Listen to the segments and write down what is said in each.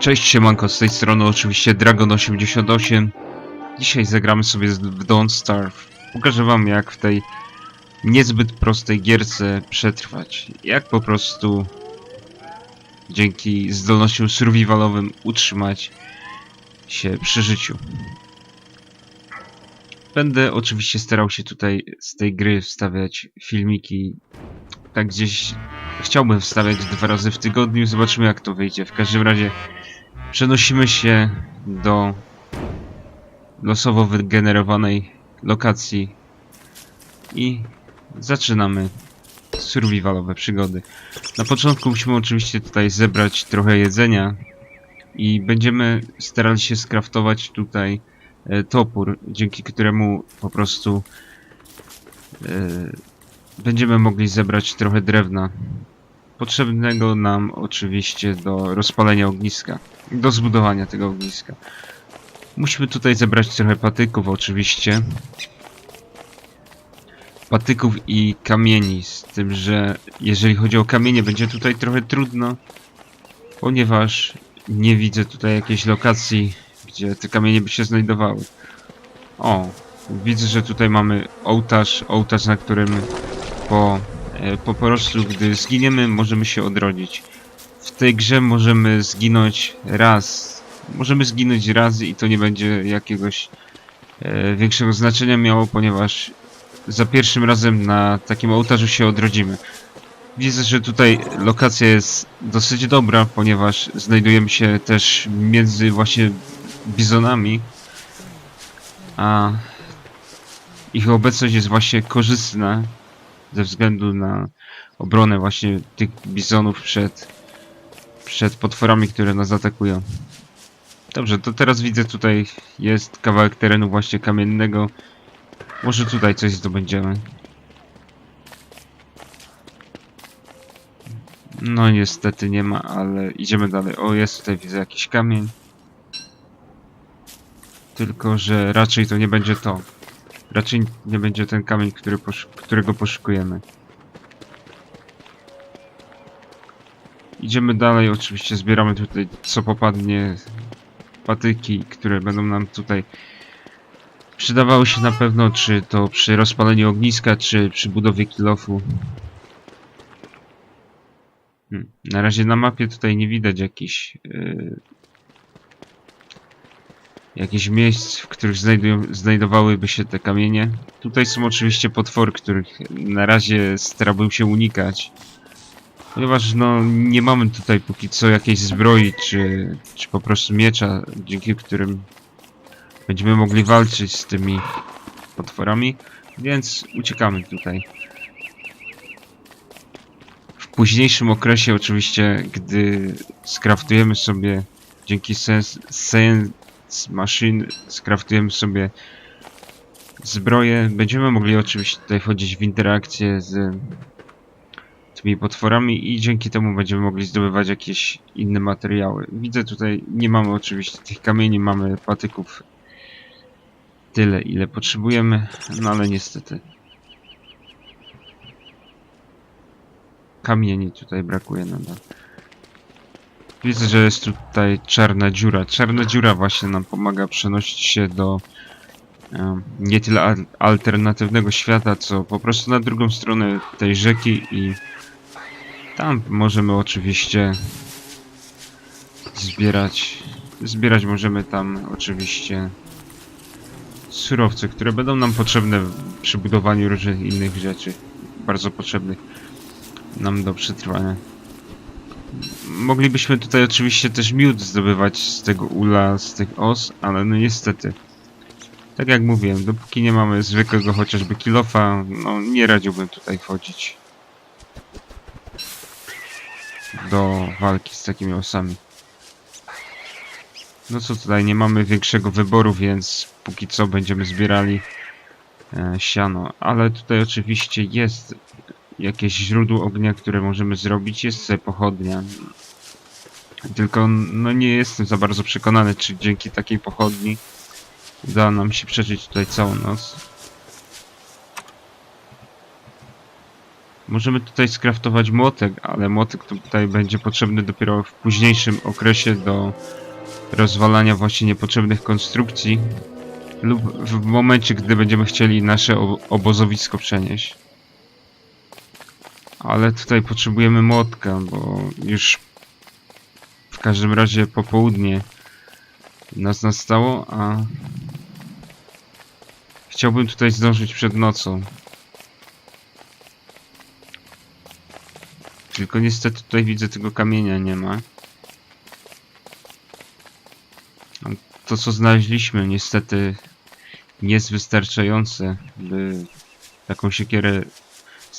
Cześć siemanko, z tej strony oczywiście Dragon88. Dzisiaj zagramy sobie w Don't Starve. Pokażę wam jak w tej niezbyt prostej gierce przetrwać. Jak po prostu dzięki zdolnościom survivalowym utrzymać się przy życiu Będę oczywiście starał się tutaj z tej gry wstawiać filmiki. Tak gdzieś chciałbym wstawiać dwa razy w tygodniu, zobaczymy jak to wyjdzie. W każdym razie Przenosimy się do losowo wygenerowanej lokacji i zaczynamy survivalowe przygody. Na początku musimy oczywiście tutaj zebrać trochę jedzenia i będziemy starali się skraftować tutaj topór, dzięki któremu po prostu e, będziemy mogli zebrać trochę drewna potrzebnego nam oczywiście do rozpalenia ogniska, do zbudowania tego ogniska. Musimy tutaj zebrać trochę patyków oczywiście. Patyków i kamieni, z tym, że jeżeli chodzi o kamienie będzie tutaj trochę trudno, ponieważ nie widzę tutaj jakiejś lokacji, gdzie te kamienie by się znajdowały. O, widzę, że tutaj mamy ołtarz, ołtarz, na którym po E, po gdy zginiemy możemy się odrodzić. W tej grze możemy zginąć raz. Możemy zginąć raz i to nie będzie jakiegoś e, większego znaczenia miało, ponieważ za pierwszym razem na takim ołtarzu się odrodzimy. Widzę, że tutaj lokacja jest dosyć dobra, ponieważ znajdujemy się też między właśnie bizonami, a ich obecność jest właśnie korzystna ze względu na obronę właśnie tych bizonów przed, przed potworami, które nas atakują. Dobrze, to teraz widzę tutaj jest kawałek terenu właśnie kamiennego. Może tutaj coś zdobędziemy. No niestety nie ma, ale idziemy dalej. O, jest tutaj widzę jakiś kamień. Tylko, że raczej to nie będzie to. Raczej nie będzie ten kamień, który posz którego poszukujemy. Idziemy dalej, oczywiście zbieramy tutaj co popadnie patyki, które będą nam tutaj przydawały się na pewno, czy to przy rozpaleniu ogniska, czy przy budowie kilofu. Hmm. Na razie na mapie tutaj nie widać jakichś yy, jakichś miejsc, w których znajdują, znajdowałyby się te kamienie. Tutaj są oczywiście potwory, których na razie starałbym się unikać. Ponieważ no nie mamy tutaj póki co jakiejś zbroi, czy, czy po prostu miecza, dzięki którym będziemy mogli walczyć z tymi potworami, więc uciekamy tutaj. W późniejszym okresie oczywiście, gdy skraftujemy sobie dzięki sens, sens, z maszyn skraftujemy sobie zbroję. Będziemy mogli oczywiście tutaj wchodzić w interakcję z tymi potworami i dzięki temu będziemy mogli zdobywać jakieś inne materiały. Widzę tutaj, nie mamy oczywiście tych kamieni, mamy patyków tyle ile potrzebujemy, no ale niestety kamieni tutaj brakuje nadal. Widzę, że jest tutaj czarna dziura. Czarna dziura właśnie nam pomaga przenosić się do nie tyle al alternatywnego świata, co po prostu na drugą stronę tej rzeki i tam możemy oczywiście zbierać. Zbierać możemy tam oczywiście surowce, które będą nam potrzebne przy budowaniu różnych innych rzeczy. Bardzo potrzebnych nam do przetrwania. Moglibyśmy tutaj oczywiście też miód zdobywać z tego ula, z tych os, ale no niestety. Tak jak mówiłem, dopóki nie mamy zwykłego chociażby kilofa, no nie radziłbym tutaj wchodzić do walki z takimi osami. No co tutaj, nie mamy większego wyboru, więc póki co będziemy zbierali e, siano. Ale tutaj oczywiście jest jakieś źródło ognia, które możemy zrobić, jest pochodnia. Tylko no nie jestem za bardzo przekonany, czy dzięki takiej pochodni uda nam się przeżyć tutaj całą noc. Możemy tutaj skraftować młotek, ale młotek tutaj będzie potrzebny dopiero w późniejszym okresie do rozwalania właśnie niepotrzebnych konstrukcji lub w momencie, gdy będziemy chcieli nasze obozowisko przenieść. Ale tutaj potrzebujemy młotka, bo już w każdym razie popołudnie nas nastało, a chciałbym tutaj zdążyć przed nocą. Tylko niestety tutaj widzę tego kamienia nie ma. To co znaleźliśmy niestety nie jest wystarczające, by taką siekierę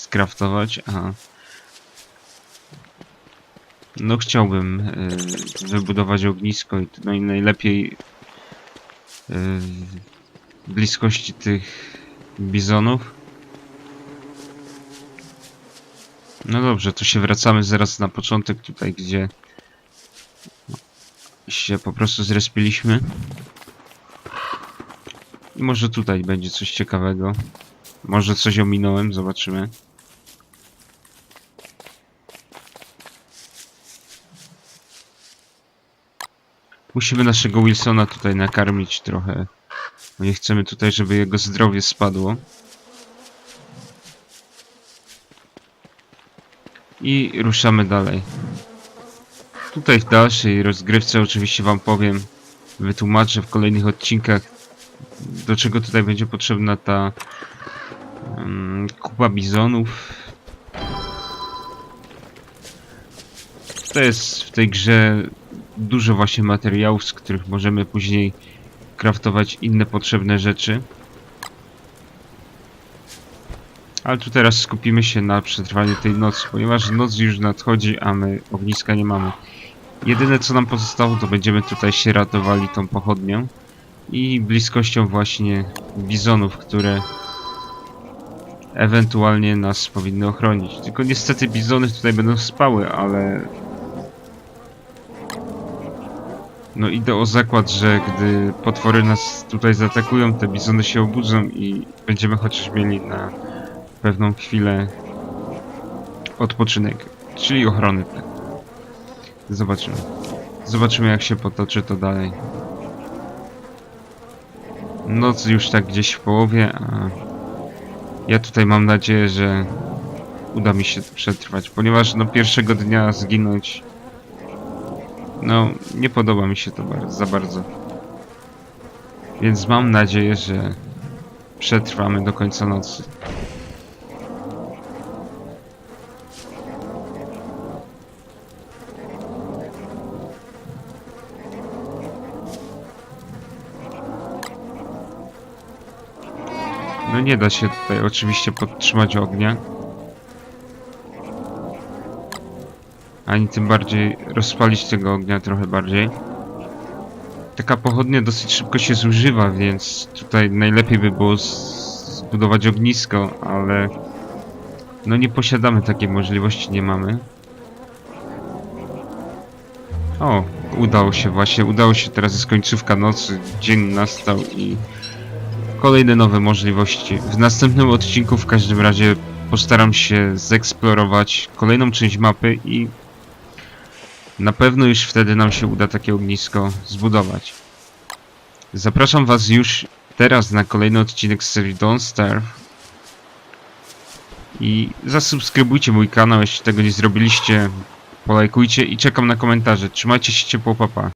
skraftować, a no chciałbym y, wybudować ognisko i no i najlepiej y, w bliskości tych bizonów. No dobrze, to się wracamy zaraz na początek tutaj, gdzie się po prostu zrespiliśmy. I może tutaj będzie coś ciekawego. Może coś ominąłem, zobaczymy. Musimy naszego Wilsona tutaj nakarmić trochę. Nie chcemy tutaj, żeby jego zdrowie spadło. I ruszamy dalej. Tutaj w dalszej rozgrywce oczywiście wam powiem, wytłumaczę w kolejnych odcinkach, do czego tutaj będzie potrzebna ta um, kupa bizonów. To jest w tej grze dużo właśnie materiałów, z których możemy później craftować inne potrzebne rzeczy. Ale tu teraz skupimy się na przetrwaniu tej nocy, ponieważ noc już nadchodzi, a my ogniska nie mamy. Jedyne co nam pozostało, to będziemy tutaj się ratowali tą pochodnią i bliskością właśnie bizonów, które ewentualnie nas powinny ochronić. Tylko niestety bizony tutaj będą spały, ale no idę o zakład, że gdy potwory nas tutaj zaatakują, te bizony się obudzą i będziemy chociaż mieli na pewną chwilę odpoczynek, czyli ochrony. Zobaczymy. Zobaczymy jak się potoczy to dalej. Noc już tak gdzieś w połowie, a ja tutaj mam nadzieję, że uda mi się przetrwać, ponieważ no pierwszego dnia zginąć no nie podoba mi się to bardzo, za bardzo. Więc mam nadzieję, że przetrwamy do końca nocy. No nie da się tutaj oczywiście podtrzymać ognia. Ani tym bardziej rozpalić tego ognia trochę bardziej. Taka pochodnia dosyć szybko się zużywa, więc tutaj najlepiej by było zbudować ognisko, ale no nie posiadamy takiej możliwości, nie mamy. O, udało się właśnie, udało się, teraz jest końcówka nocy, dzień nastał i kolejne nowe możliwości. W następnym odcinku w każdym razie postaram się zeksplorować kolejną część mapy i na pewno już wtedy nam się uda takie ognisko zbudować. Zapraszam Was już teraz na kolejny odcinek z serii Don't Starve. I zasubskrybujcie mój kanał, jeśli tego nie zrobiliście. Polajkujcie i czekam na komentarze. Trzymajcie się ciepło, papa.